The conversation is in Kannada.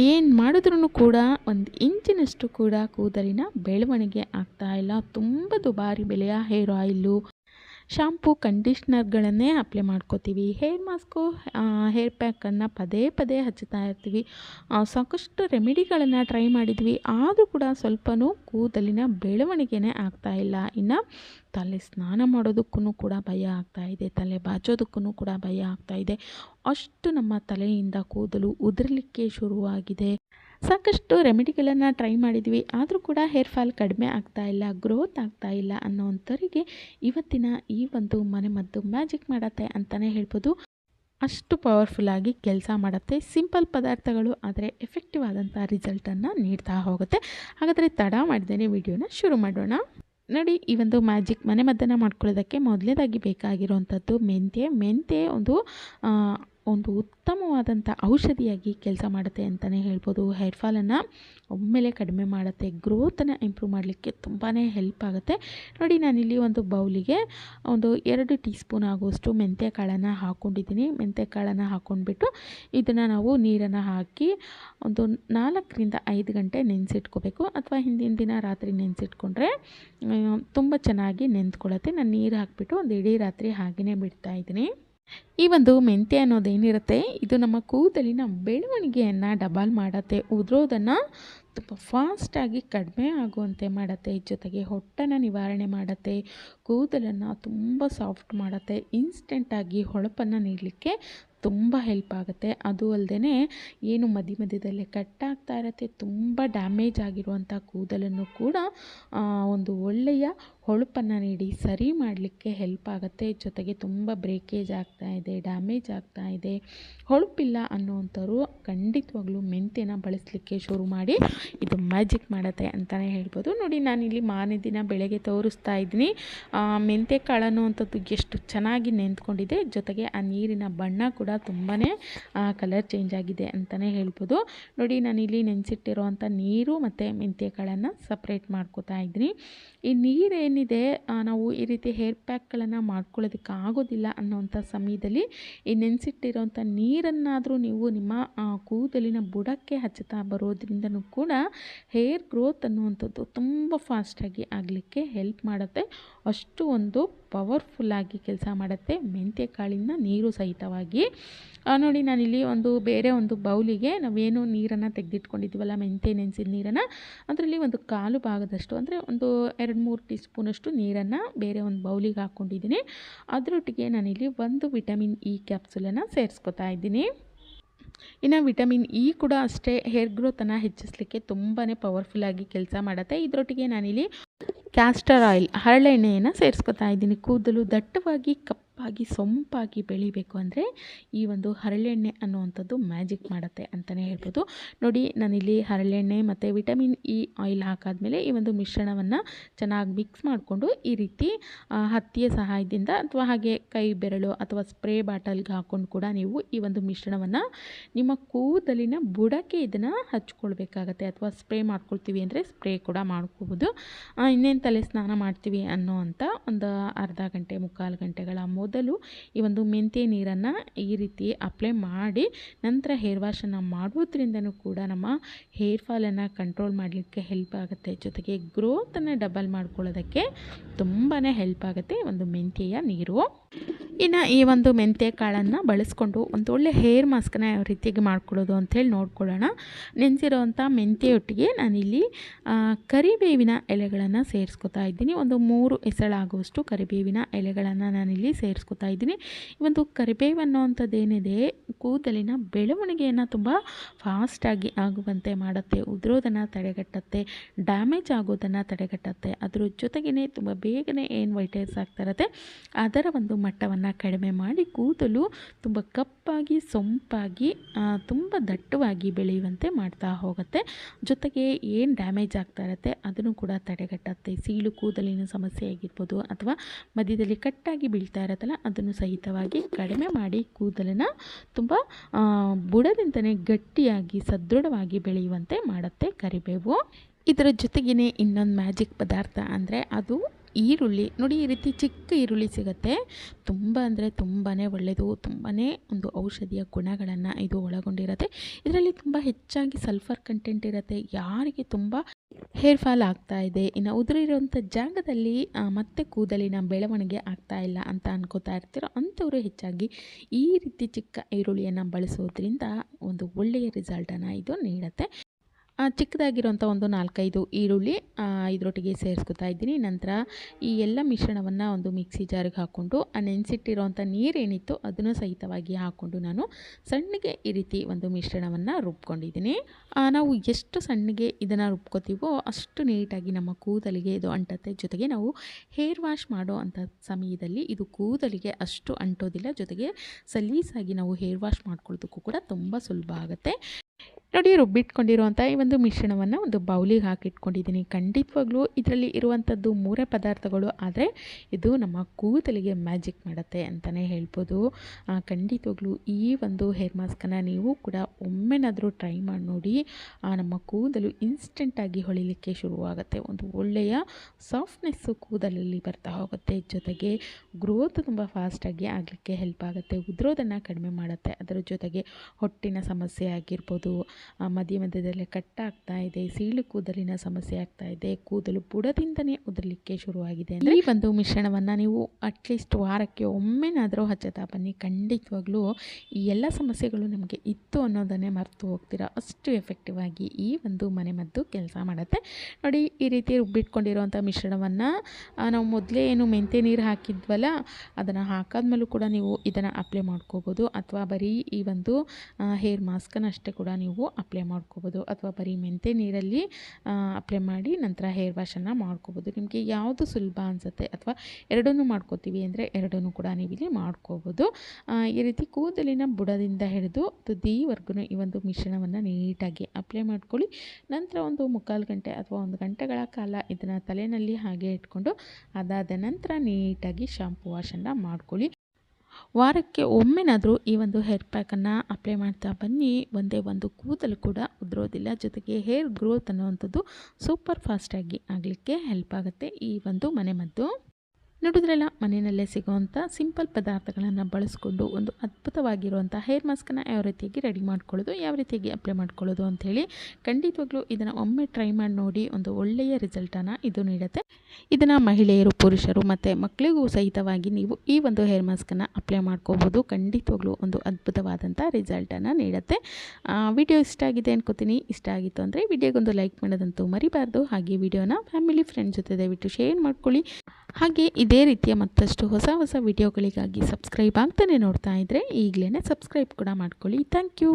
ಏನು ಮಾಡಿದ್ರೂ ಕೂಡ ಒಂದು ಇಂಚಿನಷ್ಟು ಕೂಡ ಕೂದಲಿನ ಬೆಳವಣಿಗೆ ಆಗ್ತಾ ಇಲ್ಲ. ತುಂಬ ದುಬಾರಿ ಬೆಲೆಯ ಹೇರ್ ಆಯಿಲು, ಶಾಂಪು, ಕಂಡೀಷ್ನರ್ಗಳನ್ನೇ ಅಪ್ಲೈ ಮಾಡ್ಕೋತೀವಿ. ಹೇರ್ ಮಾಸ್ಕು ಹೇರ್ ಪ್ಯಾಕನ್ನು ಪದೇ ಪದೇ ಹಚ್ಚುತ್ತಾ ಇರ್ತೀವಿ. ಸಾಕಷ್ಟು ರೆಮಿಡಿಗಳನ್ನು ಟ್ರೈ ಮಾಡಿದ್ವಿ. ಆದರೂ ಕೂಡ ಸ್ವಲ್ಪನೂ ಕೂದಲಿನ ಬೆಳವಣಿಗೆನೇ ಆಗ್ತಾ ಇಲ್ಲ. ಇನ್ನು ತಲೆ ಸ್ನಾನ ಮಾಡೋದಕ್ಕೂ ಕೂಡ ಭಯ ಆಗ್ತಾ ಇದೆ, ತಲೆ ಬಾಚೋದಕ್ಕೂ ಕೂಡ ಭಯ ಆಗ್ತಾ ಇದೆ. ಅಷ್ಟು ನಮ್ಮ ತಲೆಯಿಂದ ಕೂದಲು ಉದುರಲಿಕ್ಕೆ ಶುರುವಾಗಿದೆ. ಸಾಕಷ್ಟು ರೆಮಿಡಿಗಳನ್ನು ಟ್ರೈ ಮಾಡಿದ್ವಿ, ಆದರೂ ಕೂಡ ಹೇರ್ ಫಾಲ್ ಕಡಿಮೆ ಆಗ್ತಾ ಇಲ್ಲ ಗ್ರೋತ್ ಆಗ್ತಾ ಇಲ್ಲ ಅನ್ನೋವಂಥವರಿಗೆ ಇವತ್ತಿನ ಈ ಒಂದು ಮನೆಮದ್ದು ಮ್ಯಾಜಿಕ್ ಮಾಡತ್ತೆ ಅಂತಲೇ ಹೇಳ್ಬೋದು. ಅಷ್ಟು ಪವರ್ಫುಲ್ಲಾಗಿ ಕೆಲಸ ಮಾಡುತ್ತೆ, ಸಿಂಪಲ್ ಪದಾರ್ಥಗಳು ಆದರೆ ಎಫೆಕ್ಟಿವ್ ಆದಂಥ ರಿಸಲ್ಟನ್ನು ನೀಡ್ತಾ ಹೋಗುತ್ತೆ. ಹಾಗಾದರೆ ತಡ ಮಾಡಿದ್ದೇನೆ, ವಿಡಿಯೋನ ಶುರು ಮಾಡೋಣ. ನೋಡಿ ಈ ಒಂದು ಮ್ಯಾಜಿಕ್ ಮನೆಮದ್ದನ್ನು ಮಾಡ್ಕೊಳ್ಳೋದಕ್ಕೆ ಮೊದಲನೇದಾಗಿ ಬೇಕಾಗಿರುವಂಥದ್ದು ಮೆಂತ್ಯೆ. ಮೆಂತ್ಯೆ ಒಂದು ಒಂದು ಉತ್ತಮವಾದಂಥ ಔಷಧಿಯಾಗಿ ಕೆಲಸ ಮಾಡುತ್ತೆ ಅಂತಲೇ ಹೇಳ್ಬೋದು. ಹೇರ್ ಫಾಲನ್ನು ಒಮ್ಮೆಲೆ ಕಡಿಮೆ ಮಾಡುತ್ತೆ ಗ್ರೋತನ್ನು ಇಂಪ್ರೂವ್ ಮಾಡಲಿಕ್ಕೆ ತುಂಬಾ ಹೆಲ್ಪ್ ಆಗುತ್ತೆ. ನೋಡಿ, ನಾನಿಲ್ಲಿ ಒಂದು ಬೌಲಿಗೆ ಒಂದು ಎರಡು ಟೀ ಸ್ಪೂನ್ ಆಗುವಷ್ಟು ಮೆಂತ್ಯ ಕಾಳನ್ನು ಹಾಕ್ಕೊಂಡಿದ್ದೀನಿ ಮೆಂತ್ಯ ಕಾಳನ್ನು ಹಾಕ್ಕೊಂಡ್ಬಿಟ್ಟು ಇದನ್ನು ನಾವು ನೀರನ್ನು ಹಾಕಿ ಒಂದು ನಾಲ್ಕರಿಂದ ಐದು ಗಂಟೆ ನೆನೆಸಿಟ್ಕೋಬೇಕು. ಅಥವಾ ಹಿಂದಿನ ದಿನ ರಾತ್ರಿ ನೆನೆಸಿಟ್ಕೊಂಡ್ರೆ ತುಂಬ ಚೆನ್ನಾಗಿ ನೆಂದ್ಕೊಳ್ಳುತ್ತೆ ನಾನು ನೀರು ಹಾಕಿಬಿಟ್ಟು ಒಂದು ಇಡೀ ರಾತ್ರಿ ಹಾಗೆಯೇ ಬಿಡ್ತಾ ಇದ್ದೀನಿ. ಈ ಒಂದು ಮೆಂತ್ಯ ಅನ್ನೋದೇನಿರುತ್ತೆ ಇದು ನಮ್ಮ ಕೂದಲಿನ ಬೆಳವಣಿಗೆಯನ್ನು ಡಬಲ್ ಮಾಡುತ್ತೆ. ಉದುರೋದನ್ನು ತುಂಬ ಫಾಸ್ಟಾಗಿ ಕಡಿಮೆ ಆಗುವಂತೆ ಮಾಡುತ್ತೆ. ಜೊತೆಗೆ ಹೊಟ್ಟನ ನಿವಾರಣೆ ಮಾಡುತ್ತೆ. ಕೂದಲನ್ನು ತುಂಬ ಸಾಫ್ಟ್ ಮಾಡುತ್ತೆ. ಇನ್ಸ್ಟೆಂಟಾಗಿ ಹೊಳಪನ್ನು ನೀಡಲಿಕ್ಕೆ ತುಂಬ ಹೆಲ್ಪ್ ಆಗುತ್ತೆ. ಅದು ಅಲ್ಲದೆ ಏನು ಮಧ್ಯ ಮಧ್ಯದಲ್ಲೇ ಕಟ್ಟಾಗ್ತಾ ಇರುತ್ತೆ. ತುಂಬ ಡ್ಯಾಮೇಜ್ ಆಗಿರುವಂಥ ಕೂದಲನ್ನು ಕೂಡ ಒಂದು ಒಳ್ಳೆಯ ಹೊಳಪನ್ನು ನೀಡಿ ಸರಿ ಮಾಡಲಿಕ್ಕೆ ಹೆಲ್ಪ್ ಆಗುತ್ತೆ ಜೊತೆಗೆ ತುಂಬ ಬ್ರೇಕೇಜ್ ಆಗ್ತಾ ಇದೆ ಡ್ಯಾಮೇಜ್ ಆಗ್ತಾ ಇದೆ ಹೊಳಪಿಲ್ಲ ಅನ್ನೋವಂಥವ್ರು ಖಂಡಿತವಾಗ್ಲೂ ಮೆಂತ್ಯನ ಬಳಸಲಿಕ್ಕೆ ಶುರು ಮಾಡಿ ಇದು ಮ್ಯಾಜಿಕ್ ಮಾಡುತ್ತೆ ಅಂತಲೇ ಹೇಳ್ಬೋದು ನೋಡಿ ನಾನಿಲ್ಲಿ ಮಾರನೇ ದಿನ ಬೆಳಗ್ಗೆ ತೋರಿಸ್ತಾ ಇದ್ದೀನಿ ಮೆಂತ್ಯ ಕಾಳು ಅನ್ನುವಂಥದ್ದು ಎಷ್ಟು ಚೆನ್ನಾಗಿ ನೆಂದ್ಕೊಂಡಿದೆ ಜೊತೆಗೆ ಆ ನೀರಿನ ಬಣ್ಣ ಕೂಡ ತುಂಬಾ ಕಲರ್ ಚೇಂಜ್ ಆಗಿದೆ ಅಂತಲೇ ಹೇಳ್ಬೋದು ನೋಡಿ ನಾನಿಲ್ಲಿ ನೆನೆಸಿಟ್ಟಿರೋವಂಥ ನೀರು ಮತ್ತು ಮೆಂತ್ಯ ಕಾಳನ್ನು ಸಪ್ರೇಟ್ ಮಾಡ್ಕೋತಾ ಇದ್ದೀನಿ ಈ ನೀರೇನಿದೆ ಆ, ನಾವು ಈ ರೀತಿ ಹೇರ್ ಪ್ಯಾಕ್ಗಳನ್ನು ಮಾಡ್ಕೊಳ್ಳೋದಕ್ಕೆ ಆಗೋದಿಲ್ಲ ಅನ್ನೋವಂಥ ಸಮಯದಲ್ಲಿ ಈ ನೆನೆಸಿಟ್ಟಿರೋವಂಥ ನೀರನ್ನಾದರೂ ನೀವು ನಿಮ್ಮ ಕೂದಲಿನ ಬುಡಕ್ಕೆ ಹಚ್ಚುತ್ತಾ ಬರೋದ್ರಿಂದನೂ ಕೂಡ ಹೇರ್ ಗ್ರೋತ್ ಅನ್ನುವಂಥದ್ದು ತುಂಬ ಫಾಸ್ಟಾಗಿ ಆಗಲಿಕ್ಕೆ ಹೆಲ್ಪ್ ಮಾಡುತ್ತೆ. ಅಷ್ಟು ಒಂದು ಪವರ್ಫುಲ್ಲಾಗಿ ಕೆಲಸ ಮಾಡುತ್ತೆ. ಮೆಂತ್ಯ ಕಾಳಿನ ನೀರು ಸಹಿತವಾಗಿ. ನೋಡಿ, ನಾನಿಲ್ಲಿ ಒಂದು ಬೇರೆ ಒಂದು ಬೌಲಿಗೆ ನಾವೇನು ನೀರನ್ನು ತೆಗೆದಿಟ್ಕೊಂಡಿದ್ದೀವಲ್ಲ ಮೆಂತ್ಯ ನೆನೆಸಿದ ನೀರನ್ನು, ಅದರಲ್ಲಿ ಒಂದು ಕಾಲು ಭಾಗದಷ್ಟು, ಅಂದರೆ ಒಂದು ಎರಡು ಮೂರು ಟೀ ಸ್ಪೂನಷ್ಟು ನೀರನ್ನು ಬೇರೆ ಒಂದು ಬೌಲಿಗೆ ಹಾಕ್ಕೊಂಡಿದ್ದೀನಿ. ಅದರೊಟ್ಟಿಗೆ ನಾನಿಲ್ಲಿ ಒಂದು ವಿಟಮಿನ್ ಇ ಕ್ಯಾಪ್ಸುಲನ್ನು ಸೇರಿಸ್ಕೊತಾ ಇದ್ದೀನಿ. ಇನ್ನು ವಿಟಮಿನ್ ಇ ಕೂಡ ಅಷ್ಟೇ, ಹೇರ್ ಗ್ರೋತನ್ನು ಹೆಚ್ಚಿಸಲಿಕ್ಕೆ ತುಂಬಾ ಪವರ್ಫುಲ್ಲಾಗಿ ಕೆಲಸ ಮಾಡುತ್ತೆ. ಇದರೊಟ್ಟಿಗೆ ನಾನಿಲ್ಲಿ ಕ್ಯಾಸ್ಟರ್ ಆಯಿಲ್ ಹರಳೆಣ್ಣೆಯನ್ನು ಸೇರಿಸ್ಕೊತಾ ಇದ್ದೀನಿ. ಕೂದಲು ದಟ್ಟವಾಗಿ ಕಪ್ಪಾಗಿ ಸೊಂಪಾಗಿ ಬೆಳಿಬೇಕು ಅಂದರೆ ಈ ಒಂದು ಹರಳೆಣ್ಣೆ ಅನ್ನುವಂಥದ್ದು ಮ್ಯಾಜಿಕ್ ಮಾಡುತ್ತೆ ಅಂತಲೇ ಹೇಳ್ಬೋದು. ನೋಡಿ, ನಾನಿಲ್ಲಿ ಹರಳೆಣ್ಣೆ ಮತ್ತು ವಿಟಮಿನ್ ಇ ಆಯಿಲ್ ಹಾಕಾದ್ಮೇಲೆ ಈ ಒಂದು ಮಿಶ್ರಣವನ್ನು ಚೆನ್ನಾಗಿ ಮಿಕ್ಸ್ ಮಾಡಿಕೊಂಡು ಈ ರೀತಿ ಹತ್ತಿಯ ಸಹಾಯದಿಂದ ಅಥವಾ ಹಾಗೆ ಕೈ ಬೆರಳು ಅಥವಾ ಸ್ಪ್ರೇ ಬಾಟಲ್ಗೆ ಹಾಕ್ಕೊಂಡು ಕೂಡ ನೀವು ಈ ಒಂದು ಮಿಶ್ರಣವನ್ನು ನಿಮ್ಮ ಕೂದಲಿನ ಬುಡಕ್ಕೆ ಇದನ್ನು ಹಚ್ಕೊಳ್ಬೇಕಾಗತ್ತೆ ಅಥವಾ ಸ್ಪ್ರೇ ಮಾಡ್ಕೊಳ್ತೀವಿ ಅಂದರೆ ಸ್ಪ್ರೇ ಕೂಡ ಮಾಡ್ಕೋಬೋದು. ಇನ್ನೇನು ತಲೆ ಸ್ನಾನ ಮಾಡ್ತೀವಿ ಅನ್ನೋ ಅಂತ ಒಂದು ಅರ್ಧ ಗಂಟೆ, ಮುಕ್ಕಾಲು ಗಂಟೆಗಳ ಮೊದಲು ಈ ಒಂದು ಮೆಂತ್ಯ ನೀರನ್ನು ಈ ರೀತಿ ಅಪ್ಲೈ ಮಾಡಿ ನಂತರ ಹೇರ್ ವಾಶನ್ನು ಮಾಡೋದ್ರಿಂದನೂ ಕೂಡ ನಮ್ಮ ಹೇರ್ ಫಾಲನ್ನು ಕಂಟ್ರೋಲ್ ಮಾಡಲಿಕ್ಕೆ ಹೆಲ್ಪ್ ಆಗುತ್ತೆ. ಜೊತೆಗೆ ಗ್ರೋತನ್ನು ಡಬಲ್ ಮಾಡ್ಕೊಳ್ಳೋದಕ್ಕೆ ತುಂಬಾ ಹೆಲ್ಪ್ ಆಗುತ್ತೆ ಒಂದು ಮೆಂತ್ಯೆಯ ನೀರು. ಇನ್ನು ಈ ಒಂದು ಮೆಂತ್ಯ ಕಾಳನ್ನು ಬಳಸ್ಕೊಂಡು ಒಂದು ಒಳ್ಳೆ ಹೇರ್ ಮಾಸ್ಕನ್ನ ಯಾವ ರೀತಿಯಾಗಿ ಮಾಡ್ಕೊಳ್ಳೋದು ಅಂಥೇಳಿ ನೋಡ್ಕೊಳ್ಳೋಣ. ನೆನೆಸಿರೋವಂಥ ಮೆಂತ್ಯೆಯೊಟ್ಟಿಗೆ ನಾನಿಲ್ಲಿ ಕರಿಬೇವಿನ ಎಲೆಗಳನ್ನು ಸೇರಿಸ್ಕೊತಾ ಇದ್ದೀನಿ. ಒಂದು ಮೂರು ಎಸಳಾಗುವಷ್ಟು ಕರಿಬೇವಿನ ಎಲೆಗಳನ್ನು ನಾನಿಲ್ಲಿ ಸೇರಿಸ್ಕೊತಾ ಇದ್ದೀನಿ. ಒಂದು ಕರಿಬೇವು ಅನ್ನೋವಂಥದ್ದು ಏನಿದೆ ಕೂದಲಿನ ಬೆಳವಣಿಗೆಯನ್ನು ತುಂಬ ಫಾಸ್ಟಾಗಿ ಆಗುವಂತೆ ಮಾಡುತ್ತೆ, ಉದುರೋದನ್ನು ತಡೆಗಟ್ಟುತ್ತೆ ಡ್ಯಾಮೇಜ್ ಆಗೋದನ್ನು ತಡೆಗಟ್ಟುತ್ತೆ. ಅದ್ರ ಜೊತೆಗೇ ತುಂಬ ಬೇಗನೆ ಏನು ವೈಟೈಸ್ ಆಗ್ತಾ ಇರುತ್ತೆ, ಅದರ ಒಂದು ಮಟ್ಟವನ್ನು ಕಡಿಮೆ ಮಾಡಿ ಕೂದಲು ತುಂಬ ಕಪ್ಪಾಗಿ, ಸೊಂಪಾಗಿ ತುಂಬ ದಟ್ಟವಾಗಿ ಬೆಳೆಯುವಂತೆ ಮಾಡ್ತಾ ಹೋಗುತ್ತೆ. ಜೊತೆಗೆ ಏನು ಡ್ಯಾಮೇಜ್ ಆಗ್ತಾ ಇರುತ್ತೆ, ಅದನ್ನು ಕೂಡ ತಡೆಗಟ್ಟುತ್ತೆ. ಸೀಳು ಕೂದಲಿನ ಸಮಸ್ಯೆ ಆಗಿರ್ಬೋದು ಅಥವಾ ಮಧ್ಯದಲ್ಲಿ ಕಟ್ಟಾಗಿ ಬೀಳ್ತಾ ಇರುತ್ತಲ್ಲ ಅದನ್ನು ಸಹಿತವಾಗಿ ಕಡಿಮೆ ಮಾಡಿ ಕೂದಲನ್ನು ತುಂಬ ಬುಡದಿಂದಲೇ ಗಟ್ಟಿಯಾಗಿ ಸದೃಢವಾಗಿ ಬೆಳೆಯುವಂತೆ ಮಾಡುತ್ತೆ ಕರಿಬೇವು. ಇದರ ಜೊತೆಗೇ ಇನ್ನೊಂದು ಮ್ಯಾಜಿಕ್ ಪದಾರ್ಥ ಅಂದರೆ ಅದು ಈರುಳ್ಳಿ. ನೋಡಿ ಈ ರೀತಿ ಚಿಕ್ಕ ಈರುಳ್ಳಿ ಸಿಗುತ್ತೆ. ತುಂಬ ಅಂದರೆ ತುಂಬಾ ಒಳ್ಳೆಯದು. ತುಂಬಾ ಒಂದು ಔಷಧಿಯ ಗುಣಗಳನ್ನು ಇದು ಒಳಗೊಂಡಿರುತ್ತೆ. ಇದರಲ್ಲಿ ತುಂಬ ಹೆಚ್ಚಾಗಿ ಸಲ್ಫರ್ ಕಂಟೆಂಟ್ ಇರುತ್ತೆ. ಯಾರಿಗೆ ತುಂಬ ಹೇರ್ ಫಾಲ್ ಆಗ್ತಾ ಇದೆ. ಇನ್ನು ಉದುರಿರುವಂಥ ಜಾಗದಲ್ಲಿ ಮತ್ತೆ ಕೂದಲಿನ ಬೆಳವಣಿಗೆ ಆಗ್ತಾ ಇಲ್ಲ ಅಂತ ಅನ್ಕೋತಾ ಇರ್ತೀರೋ ಅಂಥವರು ಹೆಚ್ಚಾಗಿ ಈ ರೀತಿ ಚಿಕ್ಕ ಈರುಳ್ಳಿಯನ್ನು ಬಳಸೋದ್ರಿಂದ ಒಂದು ಒಳ್ಳೆಯ ರಿಸಲ್ಟನ್ನು ಇದು ನೀಡುತ್ತೆ. ಚಿಕ್ಕದಾಗಿರುವಂಥ ಒಂದು ನಾಲ್ಕೈದು ಈರುಳ್ಳಿ ಇದರೊಟ್ಟಿಗೆ ಸೇರಿಸ್ಕೊತಾ ಇದ್ದೀನಿ. ನಂತರ ಈ ಎಲ್ಲ ಮಿಶ್ರಣವನ್ನು ಒಂದು ಮಿಕ್ಸಿ ಜಾರಿಗೆ ಹಾಕ್ಕೊಂಡು, ಆ ನೆನೆಸಿಟ್ಟಿರೋಂಥ ನೀರೇನಿತ್ತು ಅದನ್ನು ಸಹಿತವಾಗಿ ಹಾಕ್ಕೊಂಡು ನಾನು ಸಣ್ಣಗೆ ಈ ರೀತಿ ಒಂದು ಮಿಶ್ರಣವನ್ನು ರುಬ್ಕೊಂಡಿದ್ದೀನಿ. ನಾವು ಎಷ್ಟು ಸಣ್ಣಗೆ ಇದನ್ನು ರುಬ್ಕೋತೀವೋ ಅಷ್ಟು ನೀಟಾಗಿ ನಮ್ಮ ಕೂದಲಿಗೆ, ಇದು ಅಂಟತ್ತೆ. ಜೊತೆಗೆ ನಾವು ಹೇರ್ ವಾಶ್ ಮಾಡೋ ಅಂಥ ಸಮಯದಲ್ಲಿ ಇದು ಕೂದಲಿಗೆ ಅಷ್ಟು ಅಂಟೋದಿಲ್ಲ. ಜೊತೆಗೆ ಸಲೀಸಾಗಿ ನಾವು ಹೇರ್ ವಾಶ್ ಮಾಡ್ಕೊಳ್ಳೋದಕ್ಕೂ ಕೂಡ ತುಂಬ ಸುಲಭ ಆಗುತ್ತೆ. ನೋಡಿ ರುಬ್ಬಿಟ್ಕೊಂಡಿರುವಂಥ ಈ ಒಂದು ಮಿಶ್ರಣವನ್ನು ಒಂದು ಬೌಲಿಗೆ ಹಾಕಿಟ್ಕೊಂಡಿದ್ದೀನಿ. ಖಂಡಿತವಾಗ್ಲೂ ಇದರಲ್ಲಿ ಇರುವಂಥದ್ದು ಮೂರೇ ಪದಾರ್ಥಗಳು ಆದರೆ ಇದು ನಮ್ಮ ಕೂದಲಿಗೆ ಮ್ಯಾಜಿಕ್ ಮಾಡುತ್ತೆ ಅಂತಲೇ ಹೇಳ್ಬೋದು. ಖಂಡಿತವಾಗ್ಲೂ ಈ ಒಂದು ಹೇರ್ ಮಾಸ್ಕನ್ನು ನೀವು ಕೂಡ ಒಮ್ಮೆನಾದರೂ ಟ್ರೈ ಮಾಡಿ ನೋಡಿ. ನಮ್ಮ ಕೂದಲು ಇನ್ಸ್ಟೆಂಟಾಗಿ ಹೊಳಿಲಿಕ್ಕೆ ಶುರುವಾಗುತ್ತೆ. ಒಂದು ಒಳ್ಳೆಯ ಸಾಫ್ಟ್ನೆಸ್ಸು ಕೂದಲಲ್ಲಿ ಬರ್ತಾ ಹೋಗುತ್ತೆ. ಜೊತೆಗೆ ಗ್ರೋತ್ ತುಂಬ ಫಾಸ್ಟಾಗಿ ಆಗಲಿಕ್ಕೆ ಹೆಲ್ಪ್ ಆಗುತ್ತೆ. ಉದುರೋದನ್ನು ಕಡಿಮೆ ಮಾಡುತ್ತೆ. ಅದರ ಜೊತೆಗೆ ಹೊಟ್ಟಿನ ಸಮಸ್ಯೆ ಆಗಿರ್ಬೋದು. ಮಧ್ಯ ಮಧ್ಯದಲ್ಲೇ ಕಟ್ಟಾಗ್ತಾ ಇದೆ, ಸೀಳು ಕೂದಲಿನ ಸಮಸ್ಯೆ ಆಗ್ತಾ ಇದೆ, ಕೂದಲು ಬುಡದಿಂದನೇ ಉದುರಲಿಕ್ಕೆ ಶುರುವಾಗಿದೆ ಅಂದರೆ ಈ ಒಂದು ಮಿಶ್ರಣವನ್ನು ನೀವು ಅಟ್ಲೀಸ್ಟ್ ವಾರಕ್ಕೆ ಒಮ್ಮೆನಾದರೂ ಹಚ್ಚತಾ ಬನ್ನಿ ಖಂಡಿತವಾಗ್ಲೂ ಈ ಎಲ್ಲ ಸಮಸ್ಯೆಗಳು ನಮಗೆ ಇತ್ತು ಅನ್ನೋದನ್ನೇ ಮರೆತು ಹೋಗ್ತೀರಾ? ಅಷ್ಟು ಎಫೆಕ್ಟಿವ್ ಆಗಿ ಈ ಒಂದು ಮನೆಮದ್ದು ಕೆಲಸ ಮಾಡುತ್ತೆ. ನೋಡಿ, ಈ ರೀತಿ ರುಬ್ಬಿಟ್ಕೊಂಡಿರುವಂಥ ಮಿಶ್ರಣವನ್ನು ನಾವು ಮೊದಲೇ ಏನು ಮೆಂತೆ ನೀರು ಹಾಕಿದ್ವಲ್ಲ, ಅದನ್ನು ಹಾಕಾದ್ಮೇಲೂ ಕೂಡ ನೀವು ಇದನ್ನು ಅಪ್ಲೈ ಮಾಡ್ಕೋಬೋದು. ಅಥವಾ ಬರೀ ಈ ಒಂದು ಹೇರ್ ಮಾಸ್ಕನ್ನು ಅಷ್ಟೇ ಕೂಡ ನೀವು ಅಪ್ಲೈ ಮಾಡ್ಕೋಬೋದು ಅಥವಾ ಬರೀ ಮೆಂತೆ ನೀರಲ್ಲಿ ಅಪ್ಲೈ ಮಾಡಿ ನಂತರ ಹೇರ್ ವಾಶನ್ನು ಮಾಡ್ಕೋಬೋದು. ನಿಮಗೆ ಯಾವುದು ಸುಲಭ ಅನಿಸುತ್ತೆ ಅಥವಾ ಎರಡನ್ನೂ ಮಾಡ್ಕೋತೀವಿ ಅಂದರೆ ಎರಡನ್ನೂ ಕೂಡ ನೀವು ಇಲ್ಲಿ ಮಾಡ್ಕೋಬೋದು. ಈ ರೀತಿ ಕೂದಲಿನ ಬುಡದಿಂದ ಹಿಡಿದು ತುದಿವರೆಗೂ ಈ ಒಂದು ಮಿಶ್ರಣವನ್ನು ನೀಟಾಗಿ ಅಪ್ಲೈ ಮಾಡ್ಕೊಳ್ಳಿ. ನಂತರ ಒಂದು ಮುಕ್ಕಾಲು ಗಂಟೆ ಅಥವಾ ಒಂದು ಗಂಟೆಗಳ ಕಾಲ ಇದನ್ನು ತಲೆಯಲ್ಲಿ ಹಾಗೆ ಇಟ್ಕೊಂಡು ಅದಾದ ನಂತರ ನೀಟಾಗಿ ಶಾಂಪು ವಾಶನ್ನು ಮಾಡ್ಕೊಳ್ಳಿ. ವಾರಕ್ಕೆ ಒಮ್ಮೆನಾದರೂ ಈ ಒಂದು ಹೇರ್ ಪ್ಯಾಕನ್ನು ಅಪ್ಲೈ ಮಾಡ್ತಾ ಬನ್ನಿ. ಒಂದೇ ಒಂದು ಕೂದಲು ಕೂಡ ಉದುರೋದಿಲ್ಲ. ಜೊತೆಗೆ ಹೇರ್ ಗ್ರೋತ್ ಅನ್ನುವಂಥದ್ದು ಸೂಪರ್ ಫಾಸ್ಟಾಗಿ ಆಗಲಿಕ್ಕೆ ಹೆಲ್ಪ್ ಆಗುತ್ತೆ ಈ ಒಂದು ಮನೆಮದ್ದು ನೋಡಿದ್ರಲ್ಲ ಮನೆಯಲ್ಲೇ ಸಿಗುವಂಥ ಸಿಂಪಲ್ ಪದಾರ್ಥಗಳನ್ನು ಬಳಸ್ಕೊಂಡು ಒಂದು ಅದ್ಭುತವಾಗಿರುವಂಥ ಹೇರ್ ಮಾಸ್ಕನ್ನು ಯಾವ ರೀತಿಯಾಗಿ ರೆಡಿ ಮಾಡ್ಕೊಳ್ಳೋದು, ಯಾವ ರೀತಿಯಾಗಿ ಅಪ್ಲೈ ಮಾಡ್ಕೊಳ್ಳೋದು ಅಂಥೇಳಿ ಖಂಡಿತವಾಗ್ಲೂ ಇದನ್ನು ಒಮ್ಮೆ ಟ್ರೈ ಮಾಡಿ ನೋಡಿ ಒಂದು ಒಳ್ಳೆಯ ರಿಸಲ್ಟನ್ನು ಇದು ನೀಡುತ್ತೆ. ಇದನ್ನು ಮಹಿಳೆಯರು, ಪುರುಷರು ಮತ್ತು ಮಕ್ಕಳಿಗೂ ಸಹಿತವಾಗಿ ನೀವು ಈ ಒಂದು ಹೇರ್ ಮಾಸ್ಕನ್ನು ಅಪ್ಲೈ ಮಾಡ್ಕೋಬೋದು. ಖಂಡಿತವಾಗ್ಲೂ ಒಂದು ಅದ್ಭುತವಾದಂಥ ರಿಸಲ್ಟನ್ನು ನೀಡುತ್ತೆ. ವಿಡಿಯೋ ಇಷ್ಟ ಆಗಿದೆ ಅನ್ಕೋತೀನಿ. ಇಷ್ಟ ಆಗಿತ್ತು ಅಂದರೆ ವಿಡಿಯೋಗೊಂದು ಲೈಕ್ ಮಾಡೋದಂತೂ ಮರಿಬಾರ್ದು. ಹಾಗೆ ವಿಡಿಯೋನ ಫ್ಯಾಮಿಲಿ, ಫ್ರೆಂಡ್ಸ್ ಜೊತೆ ದಯವಿಟ್ಟು ಶೇರ್ ಮಾಡ್ಕೊಳ್ಳಿ. ಹಾಗೆ ಇದೇ ರೀತಿಯ ಮತ್ತಷ್ಟು ಹೊಸ ಹೊಸ ವಿಡಿಯೋಗಳಿಗಾಗಿ ಸಬ್ಸ್ಕ್ರೈಬ್ ಆಗ್ತಾನೆ ನೋಡ್ತಾ ಇದ್ದರೆ ಈಗಲೇ ಸಬ್ಸ್ಕ್ರೈಬ್ ಕೂಡ ಮಾಡ್ಕೊಳ್ಳಿ. Thank you.